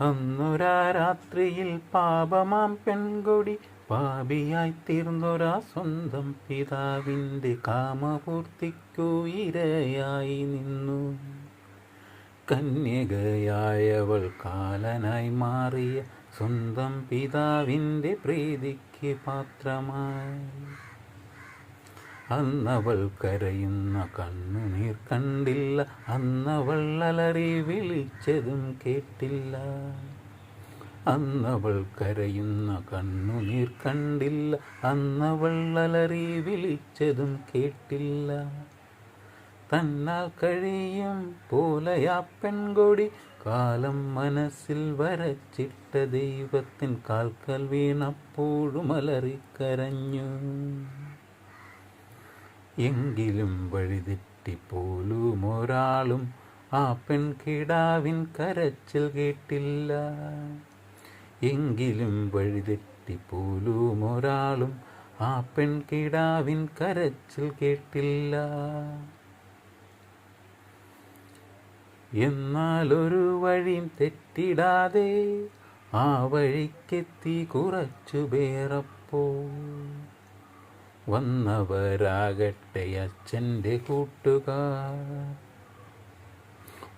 അന്നൊരാ രാത്രിയിൽ പാപമാം പെൺകൊടി പാപിയായി തീർന്നൊരാ സ്വന്തം പിതാവിന്റെ കാമപൂർത്തിക്കു ഇരയായി നിന്നു. കന്യകയായവൾ കാലനായി മാറിയ സ്വന്തം പിതാവിന്റെ പ്രീതിക്ക് പാത്രമായി. അന്നവൾ കരയുന്ന കണ്ണുനീർ കണ്ടില്ല. അന്നവൾ അലറി വിളിച്ചതും കേട്ടില്ല. അന്നവൾ കരയുന്ന കണ്ണുനീർ കണ്ടില്ല. അന്നവൾ അലറി വിളിച്ചതും കേട്ടില്ല. തന്നാൽ കഴിയും പോലയാ പെൺകൊടി കാലം മനസ്സിൽ വരച്ചിട്ട ദൈവത്തിൻ കാൽക്കൽ വീണപ്പോഴും അലറിക്കരഞ്ഞു. എങ്കിലും വഴിതെറ്റിപ്പോലും ഒരാളും ആ പെൺകിടാവിൻ കരച്ചിൽ കേട്ടില്ല. എങ്കിലും വഴിതെറ്റിപ്പോലും ഒരാളും ആ പെൺകിടാവിൻ കരച്ചിൽ കേട്ടില്ല. എന്നാൽ ഒരു വഴിയും തെറ്റിടാതെ ആ വഴിക്കെത്തി കുറച്ചു പേരപ്പോ വന്നവരാകട്ടെ അച്ഛന്റെ കൂട്ടുകാർ.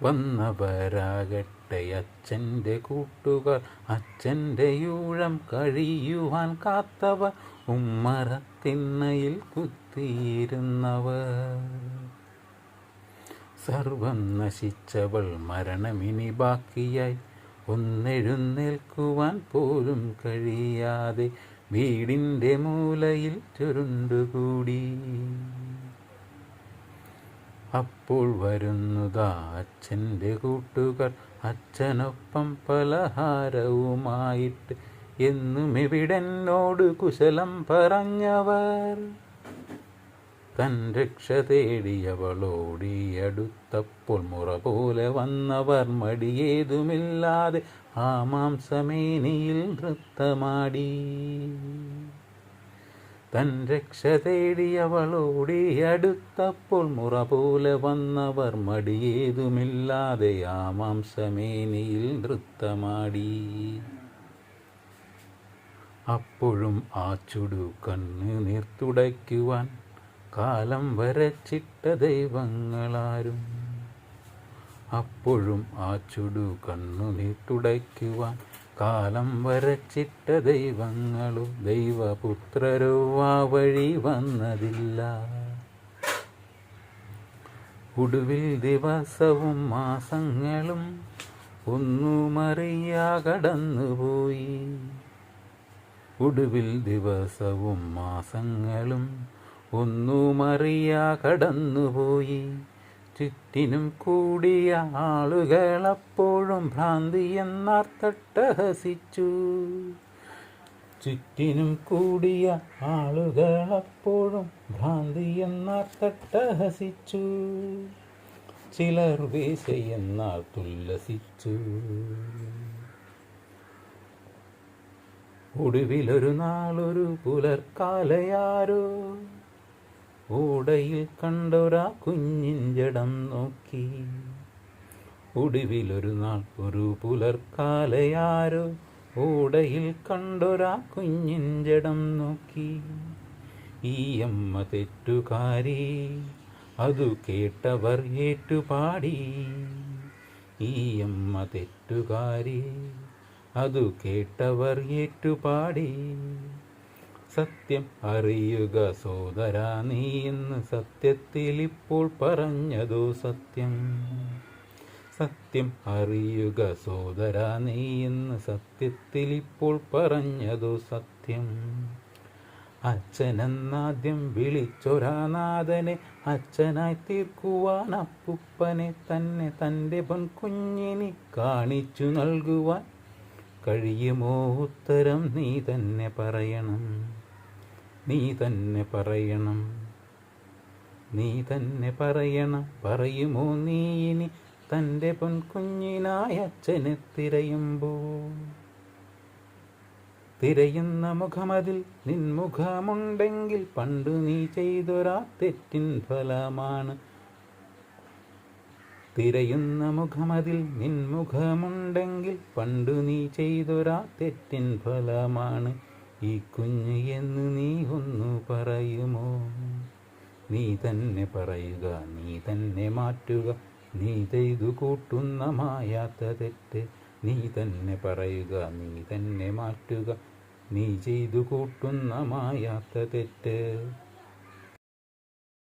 വന്നവരാകട്ടെ അച്ഛന്റെ കൂട്ടുകാർ. അച്ഛന്റെ യൂഴം കഴിയുവാൻ കാത്തവർ. ഉമ്മറത്തിണ്ണയിൽ കുത്തിയിരുന്നവർ. സർവം നശിച്ചവൾ മരണമിനി ബാക്കിയായി. ഒന്നെഴുന്നേൽക്കുവാൻ പോലും കഴിയാതെ വീടിന്റെ മൂലയിൽ ചുരുണ്ടുകൂടി. അപ്പോൾ വരുന്നതാ അച്ഛന്റെ കൂട്ടുകാർ അച്ഛനൊപ്പം പലഹാരവുമായിട്ട്. എന്നും ഇവിടെന്നോട് കുശലം പറഞ്ഞവർ. തൻ രക്ഷ തേടിയവളോടിയടുത്തപ്പോൾ മുറ പോലെ വന്നവർ മടിയേതുമില്ലാതെ ആ മാംസമേനിയിൽ നൃത്തമാടി. തൻ രക്ഷ തേടിയവളോടിയടുത്തപ്പോൾ മുറ പോലെ വന്നവർ മടിയേതുമില്ലാതെ ആ മാംസമേനിയിൽ നൃത്തമാടി. അപ്പോഴും ആ ചുടു കണ്ണ് നീർത്തുടയ്ക്കുവാൻ കാലം വരച്ചിട്ട ദൈവങ്ങളാരും അപ്പോഴും ആ ചുടു കണ്ണുനീർ തുടയ്ക്കുവാൻ കാലം വരച്ചിട്ട ദൈവങ്ങളും ദൈവപുത്രരോ ആ വഴി വന്നതില്ല. ഒടുവിൽ ദിവസവും മാസങ്ങളും ഒന്നുമറിയാ കടന്നുപോയി. ഒടുവിൽ ദിവസവും മാസങ്ങളും ഒന്നുമറിയാ കടന്നുപോയി. ചുറ്റിനും കൂടിയ ആളുകൾ അപ്പോഴും ഭ്രാന്തി എന്നാർത്തട്ടഹസിച്ചു ചുറ്റിനും കൂടിയ ആളുകൾ അപ്പോഴും ഭ്രാന്തി എന്നാർത്തട്ടഹസിച്ചു ചിലർ വേശയെന്നാൽ തുല്ലസിച്ചു. ഒടുവിലൊരു നാളൊരു പുലർക്കാലയാരോ ഓടയിൽ കണ്ടൊരാ കുഞ്ഞിൻ ജടം നോക്കി. ഒടുവിലൊരു നാൾ ഒരു പുലർക്കാലയാരോ ഓടയിൽ കണ്ടൊരാ കുഞ്ഞിൻ ജടം നോക്കി. ഈ അമ്മ തെറ്റുകാരി അതു കേട്ടവർ ഏറ്റുപാടി. ഈ അമ്മ തെറ്റുകാരി അതു കേട്ടവർ ഏറ്റുപാടി. സത്യം അറിയുക സോദര നീ എന്ന് സത്യത്തിൽ ഇപ്പോൾ പറഞ്ഞതു സത്യം? സത്യം അറിയുക സോദര നീ എന്ന് സത്യത്തിൽ ഇപ്പോൾ പറഞ്ഞതു സത്യം? അച്ഛനെന്നാദ്യം വിളിച്ചൊരാനാഥനെ അച്ഛനായി തീർക്കുവാൻ അപ്പുപ്പനെ തന്നെ തന്റെ പൊൻകുഞ്ഞിനെ കാണിച്ചു നൽകുവാൻ കഴിയുമോ ഉത്തരം നീ തന്നെ പറയണം. നീ തന്നെ പറയണം. നീ തന്നെ പറയണം. പറയുമോ നീ ഇനി തന്റെ പൊൻകുഞ്ഞിനായ അച്ഛനെ തിരയുമ്പോൾ തിരയുന്ന മുഖമതിൽ നിൻമുഖമുണ്ടെങ്കിൽ പണ്ടു നീ ചെയ്തൊരാ തെറ്റിൻ ഫലമാണ്. തിരയുന്ന മുഖമതിൽ നിൻമുഖമുണ്ടെങ്കിൽ പണ്ടു നീ ചെയ്തൊരാ തെറ്റിൻ ഫലമാണ്. ഈ കുഞ്ഞ് എന്ന് നീ ഒന്നു പറയുമോ? നീ തന്നെ പറയുക നീ തന്നെ മാറ്റുക. നീ ചെയ്തു കൂട്ടുന്ന മായാത്ത തെറ്റ് നീ തന്നെ പറയുക നീ തന്നെ മാറ്റുക. നീ ചെയ്തു കൂട്ടുന്ന മായാത്ത തെറ്റ്